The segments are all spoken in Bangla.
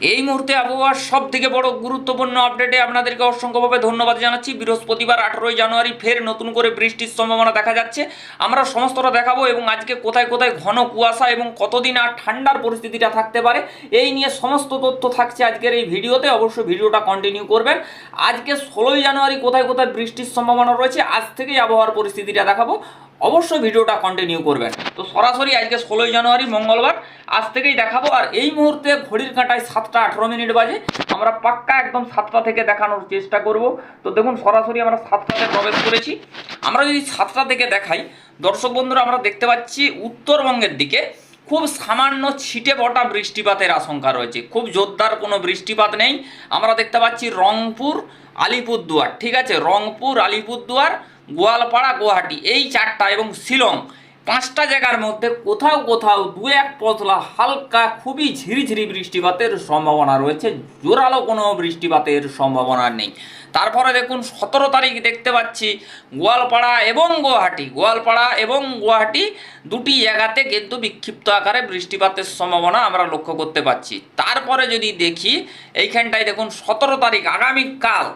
এই মুহূর্তে আবহাওয়ার সব থেকে বড় গুরুত্বপূর্ণ আপডেটে আপনাদেরকে অসংখ্যভাবে ধন্যবাদ জানাচ্ছি। বৃহস্পতিবার আঠারোই জানুয়ারি ফের নতুন করে বৃষ্টির সম্ভাবনা দেখা যাচ্ছে। আমরা সমস্তটা দেখাবো এবং আজকে কোথায় কোথায় ঘন কুয়াশা এবং কতদিন আর ঠান্ডার পরিস্থিতিটা থাকতে পারে, এই নিয়ে সমস্ত তথ্য থাকছে আজকের এই ভিডিওতে। অবশ্যই ভিডিওটা কন্টিনিউ করবেন। আজকে ষোলোই জানুয়ারি কোথায় কোথায় বৃষ্টির সম্ভাবনা রয়েছে, আজ থেকেই আবহাওয়ার পরিস্থিতিটা দেখাবো। অবশ্যই ভিডিওটা কন্টিনিউ করবেন। তো সরাসরি আজকে ষোলোই জানুয়ারি, মঙ্গলবার, আজ থেকেই দেখাবো। আর এই মুহূর্তে ঘড়ির কাঁটায় সাতটা আঠেরো মিনিট বাজে। আমরা পাক্কা একদম সাতটা থেকে দেখানোর চেষ্টা করব। তো দেখুন, সরাসরি আমরা সাতটাতে প্রবেশ করেছি। আমরা যদি সাতটা থেকে দেখাই, দর্শক বন্ধুরা, আমরা দেখতে পাচ্ছি উত্তরবঙ্গের দিকে খুব সামান্য ছিটে পটা বৃষ্টিপাতের আশঙ্কা রয়েছে। খুব জোরদার কোনো বৃষ্টিপাত নেই। আমরা দেখতে পাচ্ছি রংপুর, আলিপুরদুয়ার, ঠিক আছে? রংপুর, আলিপুরদুয়ার গোয়ালপাড়া, গুয়াহাটি, এই চারটা এবং শিলং, পাঁচটা জায়গার মধ্যে কোথাও কোথাও দু এক পতলা হালকা খুবই ঝিরিঝিরি বৃষ্টিপাতের সম্ভাবনা রয়েছে। জোরালো কোনো বৃষ্টিপাতের সম্ভাবনা নেই। তারপরে দেখুন, সতেরো তারিখ দেখতে পাচ্ছি, গোয়ালপাড়া এবং গুয়াহাটি। গোয়ালপাড়া এবং গুয়াহাটি দুটি জায়গাতে কিন্তু বিক্ষিপ্ত আকারে বৃষ্টিপাতের সম্ভাবনা আমরা লক্ষ্য করতে পারছি তারপরে যদি দেখি, এইখানটায় দেখুন, সতেরো তারিখ, আগামীকাল।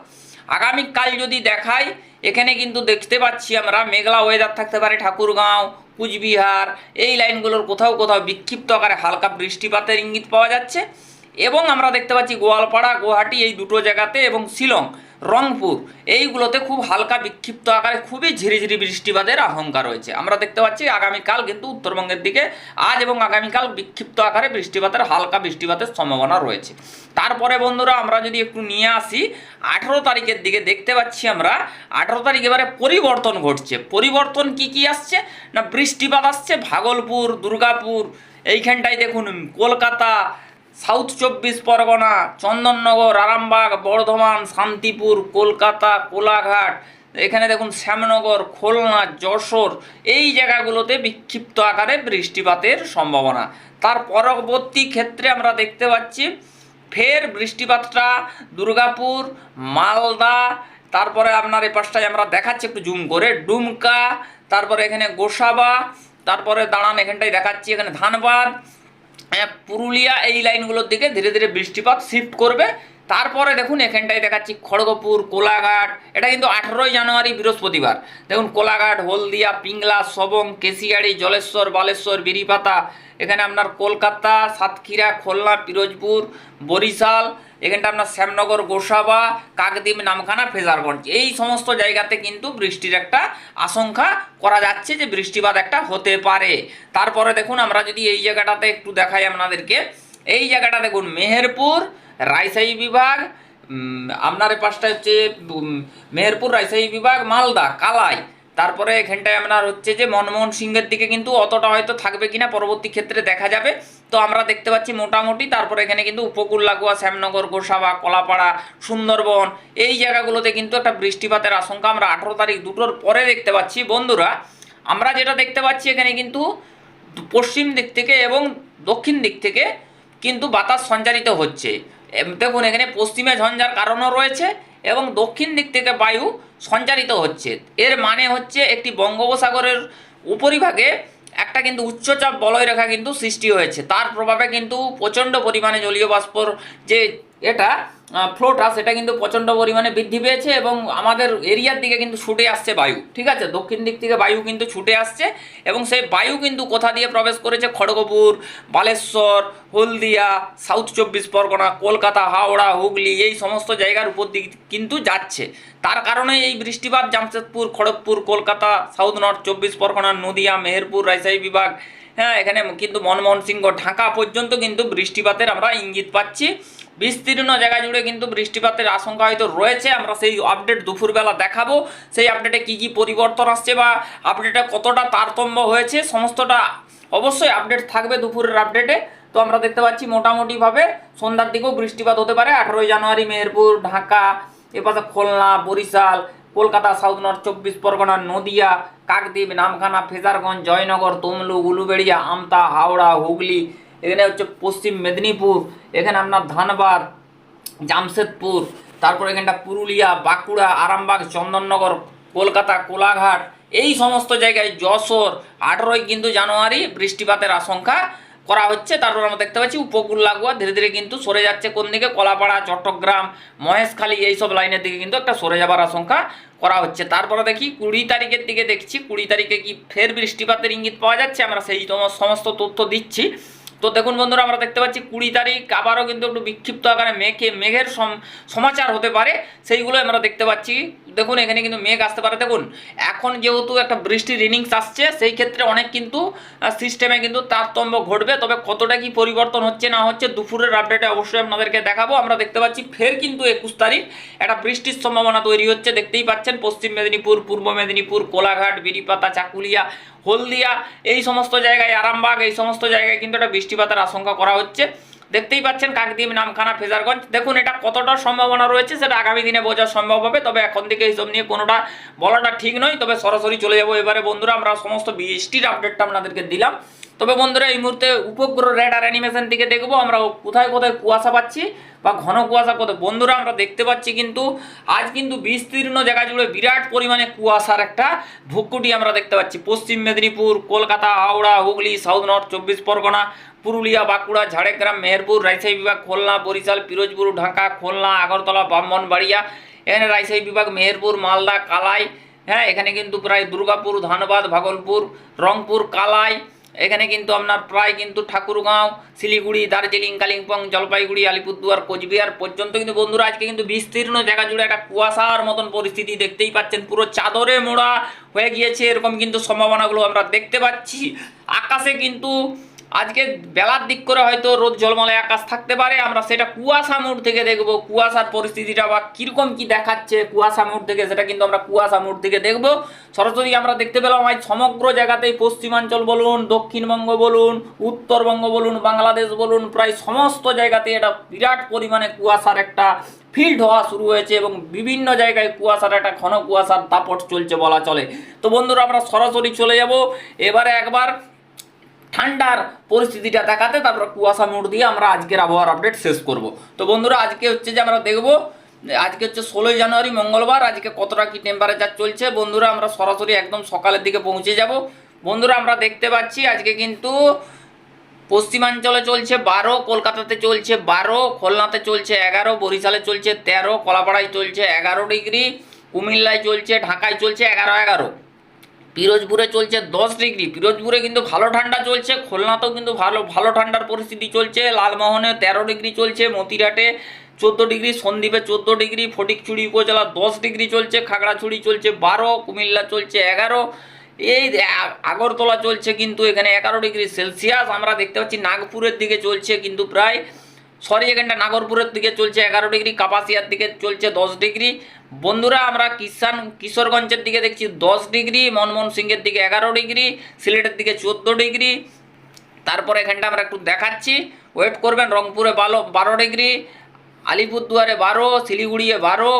আগামীকাল যদি দেখাই এখানে কিন্তু দেখতে পাচ্ছি আমরা মেঘলা ওয়েদার থাকতে পারে ঠাকুরগাঁও, কুচবিহার, এই লাইনগুলোর কোথাও কোথাও বিক্ষিপ্ত আকারে হালকা বৃষ্টিপাতের ইঙ্গিত পাওয়া যাচ্ছে। এবং আমরা দেখতে পাচ্ছি গোয়ালপাড়া, গুয়াহাটি এই দুটো জায়গাতে এবং শিলং। রংপুর, এইগুলোতে খুব হালকা বিক্ষিপ্ত আকারে খুবই ঝিরিঝিরি বৃষ্টিপাতের আশঙ্কা রয়েছে। আমরা দেখতে পাচ্ছি আগামীকাল কিন্তু উত্তরবঙ্গের দিকে আজ এবং আগামীকাল বিক্ষিপ্ত আকারে বৃষ্টিপাতের হালকা বৃষ্টিপাতের সম্ভাবনা রয়েছে। তারপরে বন্ধুরা আমরা যদি একটু নিয়ে আসি, আঠেরো তারিখের দিকে দেখতে পাচ্ছি আমরা, আঠেরো তারিখ এবারে পরিবর্তন ঘটছে। পরিবর্তন কি কি আসছে? না বৃষ্টিপাত আসছে ভাগলপুর, দুর্গাপুর, এইখানটায় দেখুন, কলকাতা সাউথ চব্বিশ পরগনা, চন্দননগর, আরামবাগ, বর্ধমান, শান্তিপুর, কলকাতা, কোলাঘাট, এখানে দেখুন শ্যামনগর, খুলনা, যশোর, এই জায়গাগুলোতে বিক্ষিপ্ত আকারে বৃষ্টিপাতের সম্ভাবনা। তার পরবর্তী ক্ষেত্রে আমরা দেখতে পাচ্ছি, ফের বৃষ্টিপাতটা দুর্গাপুর, মালদা, তারপরে আপনার এই পাশটায় আমরা দেখাচ্ছি একটু জুম করে, ডুমকা, তারপরে এখানে গোসাবা, তারপরে দাঁড়ান এখানটায় দেখাচ্ছি, এখানে ধানবাদ পুরুলিয়া এই লাইনগুলোর দিকে ধীরে ধীরে বৃষ্টিপাত শিফট করবে। তারপরে দেখুন এখানটায় দেখাচ্ছি খড়গপুর, কোলাঘাট, এটা কিন্তু আঠেরোই জানুয়ারি বৃহস্পতিবার। দেখুন কোলাঘাট, হলদিয়া, পিংলা, সবং, কেশিয়াড়ি, জলেশ্বর, বালেশ্বর, বিরিপাতা, এখানে আপনার কলকাতা, সাতক্ষীরা, খুলনা, পিরোজপুর, বরিশাল, এখানটা আপনার শ্যামনগর, গোসাবা, কাকদ্বীপ, নামখানা, ফেজারগঞ্জ। এই সমস্ত জায়গাতে কিন্তু বৃষ্টির একটা আশঙ্কা করা যাচ্ছে যে বৃষ্টিপাত একটা হতে পারে। তারপরে দেখুন আমরা যদি এই জায়গাটাতে একটু দেখাই আপনাদেরকে। এই জায়গাটা দেখুন মেহেরপুর রাজশাহী বিভাগ আপনার পাশটা হচ্ছে মেহেরপুর রাজশাহী বিভাগ, মালদা, কালাই। তারপরে এখানটায় আপনার হচ্ছে যে মনমোহন সিংহের দিকে কিন্তু অতটা হয়তো থাকবে কিনা, পরবর্তী ক্ষেত্রে দেখা যাবে। তো আমরা দেখতে পাচ্ছি মোটামুটি, তারপরে এখানে কিন্তু উপকূল লাগোয়া শ্যামনগর, গোসাবা, কলাপাড়া, সুন্দরবন, এই জায়গাগুলোতে কিন্তু একটা বৃষ্টিপাতের আশঙ্কা আমরা আঠেরো তারিখ দুটোর পরে দেখতে পাচ্ছি। বন্ধুরা, আমরা যেটা দেখতে পাচ্ছি এখানে কিন্তু পশ্চিম দিক থেকে এবং দক্ষিণ দিক থেকে কিন্তু বাতাস সঞ্চারিত হচ্ছে। দেখুন, এখানে পশ্চিমে ঝঞ্ঝার কারণও রয়েছে এবং দক্ষিণ দিক থেকে বায়ু সঞ্চারিত হচ্ছে। এর মানে হচ্ছে একটি বঙ্গোপসাগরের উপরিভাগে একটা কিন্তু উচ্চচাপ বলয় রেখা কিন্তু সৃষ্টি হয়েছে। তার প্রভাবে কিন্তু প্রচণ্ড পরিমাণে জলীয় বাষ্পর যে এটা ফ্লোটা সেটা কিন্তু প্রচণ্ড পরিমাণে বৃদ্ধি পেয়েছে এবং আমাদের এরিয়ার দিকে কিন্তু ছুটে আসছে বায়ু, ঠিক আছে? দক্ষিণ দিক থেকে বায়ু কিন্তু ছুটে আসছে এবং সেই বায়ু কিন্তু কোথা দিয়ে প্রবেশ করেছে? খড়গপুর, বালেশ্বর, হলদিয়া সাউথ চব্বিশ পরগনা, কলকাতা, হাওড়া, হুগলি, এই সমস্ত জায়গার উপর দিক কিন্তু যাচ্ছে। তার কারণে এই বৃষ্টিপাত জামশেদপুর, খড়গপুর, কলকাতা সাউথ নর্থ চব্বিশ পরগনা, নদিয়া, মেহেরপুর, রাজশাহী বিভাগ হ্যাঁ এখানে কিন্তু মনমোহন সিংহ ঢাকা পর্যন্ত কিন্তু বৃষ্টিপাতের আমরা ইঙ্গিত পাচ্ছি। বিস্তীর্ণ জায়গা জুড়ে কিন্তু বৃষ্টিপাতের আশঙ্কা হয়তো রয়েছে। আমরা সেই আপডেট দুপুরবেলা দেখাবো। সেই আপডেটে কি কি পরিবর্তন আসছে বা আপডেটে কতটা তারতম্য হয়েছে, সমস্তটা অবশ্যই আপডেট থাকবে দুপুরের আপডেটে তো আমরা দেখতে পাচ্ছি মোটামুটিভাবে সন্ধ্যার দিকেও বৃষ্টিপাত হতে পারে। আঠারোই জানুয়ারি মেহেরপুর, ঢাকা, এপাশে খুলনা, বরিশাল, কলকাতা সাউথ নর্থ চব্বিশ পরগনা, নদিয়া, কাকদ্বীপ, নামখানা, ফেজারগঞ্জ, জয়নগর তমলু উলুবেড়িয়া, আমতা, হাওড়া, হুগলি এখানে হচ্ছে পশ্চিম মেদিনীপুর, এখানে আপনার ধানবাদ, জামশেদপুর, তারপর এখানটা পুরুলিয়া, বাঁকুড়া, আরামবাগ, চন্দননগর, কলকাতা, কোলাঘাট, এই সমস্ত জায়গায় যশোর, আঠেরোই কিন্তু জানুয়ারি বৃষ্টিপাতের আশঙ্কা করা হচ্ছে। তারপর আমরা দেখতে পাচ্ছি উপকূল লাগোয়া, ধীরে ধীরে কিন্তু সরে যাচ্ছে কোন দিকে? কলাপাড়া, চট্টগ্রাম, মহেশখালী এইসব লাইনের দিকে কিন্তু একটা সরে যাবার আশঙ্কা করা হচ্ছে। তারপরে দেখি, কুড়ি তারিখের দিকে দেখছি, কুড়ি তারিখে কি ফের বৃষ্টিপাতের ইঙ্গিত পাওয়া যাচ্ছে? আমরা সেই সমস্ত তথ্য দিচ্ছি। তো দেখুন বন্ধুরা, আমরা দেখতে পাচ্ছি কুড়ি তারিখ আবারও কিন্তু একটু বিক্ষিপ্ত আকারে মেঘে, মেঘের সম- সমাচার হতে পারে। সেইগুলো আমরা দেখতে পাচ্ছি। দেখুন, এখানে কিন্তু মেঘ আসতে পারে। দেখুন, এখন যেহেতু একটা বৃষ্টির রিনিংস আসছে, সেই ক্ষেত্রে অনেক কিন্তু সিস্টেমে কিন্তু তারতম্য ঘটবে। তবে কতটা কি পরিবর্তন হচ্ছে না হচ্ছে, দুপুরের আপডেটে অবশ্যই আপনাদেরকে দেখাবো। আমরা দেখতে পাচ্ছি ফের কিন্তু একুশ তারিখ একটা বৃষ্টির সম্ভাবনা তৈরি হচ্ছে। দেখতেই পাচ্ছেন, পশ্চিম মেদিনীপুর, পূর্ব মেদিনীপুর, কোলাঘাট বিড়িপাতা চাকুলিয়া হলদিয়া, এই সমস্ত জায়গায় আরামবাগ, এই সমস্ত জায়গায় কিন্তু একটা বৃষ্টিপাতের আশঙ্কা করা হচ্ছে। দেখতেই পাচ্ছেন কাকদ্বীপ, নামখানা, ফেজারগঞ্জ। দেখুন, এটা কতটা সম্ভাবনা রয়েছে সেটা আগামী দিনে বোঝা সম্ভব হবে, তবে এখন থেকে এইসব নিয়ে কোনোটা বলাটা ঠিক নয়। তবে সরাসরি চলে যাব এবারে। বন্ধুরা, আমরা সমস্ত বৃষ্টির আপডেটটা আপনাদেরকে দিলাম। তবে বন্ধুরা, এই মুহূর্তে উপগ্রহ রেডার অ্যানিমেশন থেকে দেখব। আমরা কোথায় কোথায় কুয়াশা পাচ্ছি বা ঘন কুয়াশা কোথায় বন্ধুরা, আমরা দেখতে পাচ্ছি কিন্তু আজ কিন্তু বিস্তীর্ণ জায়গা জুড়ে বিরাট পরিমাণে কুয়াশার একটা ভুক্কুটি আমরা দেখতে পাচ্ছি। পশ্চিম মেদিনীপুর, কলকাতা, হাওড়া, হুগলি সাউথ নর্থ চব্বিশ পরগনা, পুরুলিয়া, বাঁকুড়া, ঝাড়গ্রাম, মেহেরপুর, রাজশাহী বিভাগ, খুলনা, বরিশাল, পিরোজপুর, ঢাকা, খুলনা, আগরতলা, ব্রাহ্মণবাড়িয়া, এখানে রাজশাহী বিভাগ, মেহেরপুর, মালদা, কালাই হ্যাঁ এখানে কিন্তু প্রায় দুর্গাপুর, ধানবাদ, ভাগলপুর, রংপুর, কালাই এখানে কিন্তু আপনার প্রায় কিন্তু ঠাকুরগাঁও, শিলিগুড়ি, দার্জিলিং, কালিম্পং, জলপাইগুড়ি, আলিপুরদুয়ার, কোচবিহার পর্যন্ত কিন্তু বন্ধুরা আজকে কিন্তু বিস্তীর্ণ জায়গা জুড়ে একটা কুয়াশার মতন পরিস্থিতি দেখতেই পাচ্ছেন। পুরো চাদরে মোড়া হয়ে গিয়েছে, এরকম কিন্তু সম্ভাবনাগুলো আমরা দেখতে পাচ্ছি। আকাশে কিন্তু আজকে বেলার দিক করে হয়তো রোদ জলমলে আকাশ থাকতে পারে, আমরা সেটা কুয়াশা মোড় থেকে দেখব, কুয়াশার পরিস্থিতিটা বা কীরকম কি দেখাচ্ছে কুয়াশা মোড় থেকে, সেটা কিন্তু আমরা কুয়াশা মোড় থেকে দেখব। সরাসরি আমরা দেখতে পেলাম আজ সমগ্র জায়গাতেই পশ্চিমাঞ্চল বলুন, দক্ষিণবঙ্গ বলুন, উত্তরবঙ্গ বলুন, বাংলাদেশ বলুন, প্রায় সমস্ত জায়গাতে এটা বিরাট পরিমাণে কুয়াশার একটা ফিল্ড হওয়া শুরু হয়েছে এবং বিভিন্ন জায়গায় কুয়াশার একটা ঘন কুয়াশার দাপট চলছে বলা চলে। তো বন্ধুরা, আমরা সরাসরি চলে যাব। এবারে একবার ঠান্ডার পরিস্থিতিটা দেখাতে তারপর কুয়াশা মোড় দিয়ে আমরা আজকের আবহাওয়ার আপডেট শেষ করব। তো বন্ধুরা, আজকে হচ্ছে যে আমরা দেখব, আজকে হচ্ছে ষোলোই জানুয়ারি, মঙ্গলবার, আজকে কতটা কি টেম্পারেচার চলছে। বন্ধুরা, আমরা সরাসরি একদম সকালের দিকে পৌঁছে যাব। বন্ধুরা, আমরা দেখতে পাচ্ছি আজকে কিন্তু পশ্চিমাঞ্চলে চলছে বারো, কলকাতাতে চলছে বারো, খুলনাতে চলছে এগারো, বরিশালে চলছে তেরো, কলাপাড়ায় চলছে এগারো ডিগ্রি, কুমিল্লায় চলছে, ঢাকায় চলছে এগারো এগারো। পিরোজপুরে চলছে দশ ডিগ্রি। পিরোজপুরে কিন্তু ভালো ঠান্ডা চলছে, খুলনাতেও কিন্তু ভালো ভালো ঠান্ডার পরিস্থিতি চলছে। লালমোহনে তেরো ডিগ্রি চলছে, মতিরাটে চোদ্দ ডিগ্রি, সন্দ্বীপে চোদ্দ ডিগ্রি ফটিকচুড়ি উপজেলা দশ ডিগ্রি চলছে, খাগড়াছড়ি চলছে বারো, কুমিল্লা চলছে এগারো। এই আগরতলা চলছে কিন্তু এখানে এগারো ডিগ্রি সেলসিয়াস। আমরা দেখতে পাচ্ছি, নাগপুরের দিকে চলছে কিন্তু প্রায় সরি এখানটা নাগরপুরের দিকে চলছে, এগারো ডিগ্রি, কাপাসিয়ার দিকে চলছে দশ ডিগ্রি। বন্ধুরা, আমরা কিষান কিশোরগঞ্জের দিকে দেখছি দশ ডিগ্রি, মনমোহন সিংয়ের দিকে এগারো ডিগ্রি, সিলেটের দিকে চোদ্দ ডিগ্রি। তারপর এখানটা আমরা একটু দেখাচ্ছি। ওয়েট করবেন, রংপুরে বারো বারো ডিগ্রি, আলিপুরদুয়ারে বারো, শিলিগুড়িয়ে বারো,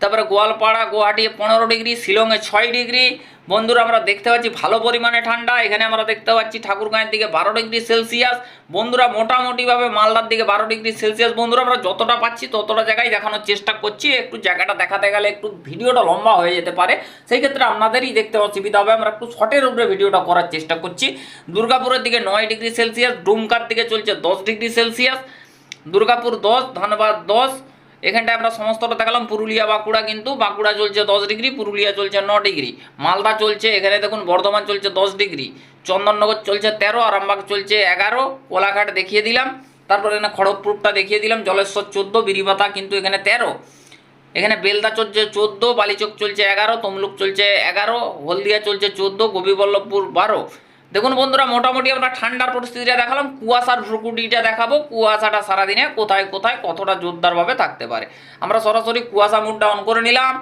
তারপরে গোয়ালপাড়া গুয়াহাটি পনেরো ডিগ্রি, শিলংয়ে ছয় ডিগ্রি বন্ধুরা, আমরা দেখতে পাচ্ছি ভালো পরিমাণে ঠান্ডা। এখানে আমরা দেখতে পাচ্ছি ঠাকুরগাঁয়ের দিকে বারো ডিগ্রি সেলসিয়াস। বন্ধুরা, মোটামুটিভাবে মালদার দিকে বারো ডিগ্রি সেলসিয়াস। বন্ধুরা, আমরা যতটা পাচ্ছি ততটা জায়গায় দেখানোর চেষ্টা করছি। একটু জায়গাটা দেখাতে গেলে একটু ভিডিওটা লম্বা হয়ে যেতে পারে। সেই ক্ষেত্রে আপনাদেরই দেখতে অসুবিধা হবে। আমরা একটু শর্টের উপরে ভিডিওটা করার চেষ্টা করছি। দুর্গাপুরের দিকে নয় ডিগ্রি সেলসিয়াস। ডুমকার দিকে চলছে দশ ডিগ্রি সেলসিয়াস। দুর্গাপুর দশ, ধানবাদ দশ। এখানটায় আমরা সমস্তটা দেখালাম, পুরুলিয়া, বাঁকুড়া কিন্তু, বাঁকুড়া চলছে দশ ডিগ্রি, পুরুলিয়া চলছে ন ডিগ্রি। মালদা চলছে, এখানে দেখুন বর্ধমান চলছে দশ ডিগ্রি। চন্দননগর চলছে তেরো, আরামবাগ চলছে এগারো, কোলাঘাট দেখিয়ে দিলাম। তারপর এখানে খড়গপুরটা দেখিয়ে দিলাম, জলেশ্বর চোদ্দ বিরিপাতা কিন্তু এখানে তেরো। এখানে বেলদা চলছে চোদ্দ, বালিচক চলছে এগারো, তমলুক চলছে এগারো, হলদিয়া চলছে চোদ্দ, গোপীবল্লভপুর বারো। দেখুন বন্ধুরা, মোটামুটি আমরা ঠান্ডার পরিস্থিতিটা দেখালাম, কুয়াশার ভ্রুকুটিটা দেখাবো, কুয়াশাটা সারাদিনে কোথায় কোথায় কতটা জোরদারভাবে থাকতে পারে। আমরা সরাসরি কুয়াশা মুডটা অন করে নিলাম।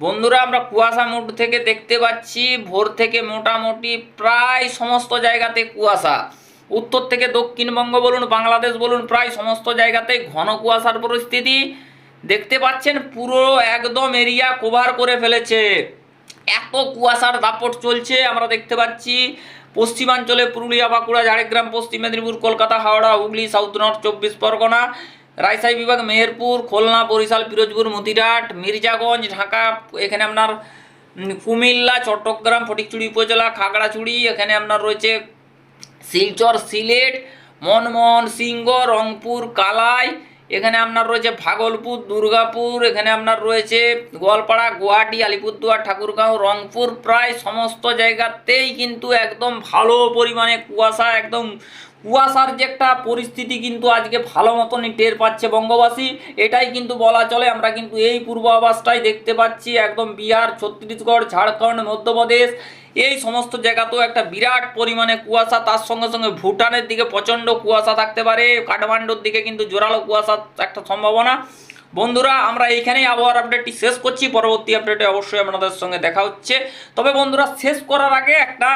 বন্ধুরা, আমরা কুয়াশা মুড থেকে দেখতে পাচ্ছি, ভোর থেকে মোটামুটি প্রায় সমস্ত জায়গাতে কুয়াশা। উত্তর থেকে দক্ষিণবঙ্গ বলুন, বাংলাদেশ বলুন, প্রায় সমস্ত জায়গাতে ঘন কুয়াশার পরিস্থিতি। দেখতে পাচ্ছেন, পুরো একদম এরিয়া কভার করে ফেলেছে। এত কুয়াশার দাপট চলছে, আমরা দেখতে পাচ্ছি পশ্চিমাঞ্চলে পুরুলিয়া, বাঁকুড়া, ঝাড়গ্রাম, পশ্চিম মেদিনীপুর, কলকাতা, হাওড়া, হুগলি, সাউথ নর্থ, চব্বিশ পরগনা, রাজশাহী বিভাগ, মেহেরপুর, খুলনা, বরিশাল, পিরোজপুর মতিরাট মির্জাগঞ্জ, ঢাকা, এখানে আপনার কুমিল্লা, চট্টগ্রাম, ফটিকচুড়ি উপজেলা, খাগড়াছড়ি, এখানে আপনার রয়েছে শিলচর, সিলেট, মনমোহন সিংহ, রংপুর, কালাই এখানে আপনার রয়েছে ভাগলপুর, দুর্গাপুর, এখানে আপনার রয়েছে গোয়ালপাড়া, গুয়াহাটি, আলিপুরদুয়ার, ঠাকুরগাঁও, রংপুর, প্রায় সমস্ত জায়গাতেই কিন্তু একদম ভালো পরিমাণে কুয়াশা, একদম কুয়াশার যে একটা পরিস্থিতি কিন্তু আজকে ভালো মতনই টের পাচ্ছে বঙ্গবাসী। এটাই কিন্তু বলা চলে। আমরা কিন্তু এই পূর্বাভাসটাই দেখতে পাচ্ছি একদম বিহার, ছত্তিশগড়, ঝাড়খণ্ড, মধ্যপ্রদেশ। এই সমস্ত জায়গাতেও একটা বিরাট পরিমাণে কুয়াশা। তার সঙ্গে সঙ্গে ভুটানের দিকে প্রচণ্ড কুয়াশা থাকতে পারে। কাঠমান্ডুর দিকে কিন্তু জোরালো কুয়াশা একটা সম্ভাবনা। বন্ধুরা, আমরা এইখানেই আবহাওয়ার আপডেটটি শেষ করছি। পরবর্তী আপডেটে অবশ্যই আপনাদের সঙ্গে দেখা হচ্ছে। তবে বন্ধুরা, শেষ করার আগে একটা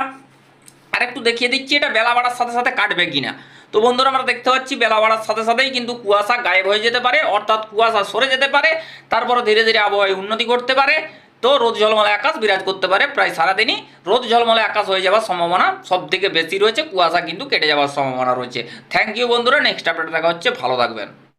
আর একটু দেখিয়ে দিচ্ছি, এটা বেলা বাড়ার সাথে সাথে কাটবে কিনা। তো বন্ধুরা, আমরা দেখতে পাচ্ছি বেলা বাড়ার সাথে সাথেই কিন্তু কুয়াশা গায়েব হয়ে যেতে পারে, অর্থাৎ কুয়াশা সরে যেতে পারে তারপরে ধীরে ধীরে আবহাওয়ায় উন্নতি করতে পারে। তো রোদ ঝলমলে আকাশ বিরাজ করতে পারে প্রায় সারাদিনই। রোদ ঝলমলে আকাশ হয়ে যাওয়ার সম্ভাবনা সব থেকে বেশি রয়েছে, কুয়াশা কিন্তু কেটে যাওয়ার সম্ভাবনা রয়েছে। থ্যাংক ইউ বন্ধুরা নেক্সট আপডেট দেখা হচ্ছে, ভালো থাকবেন।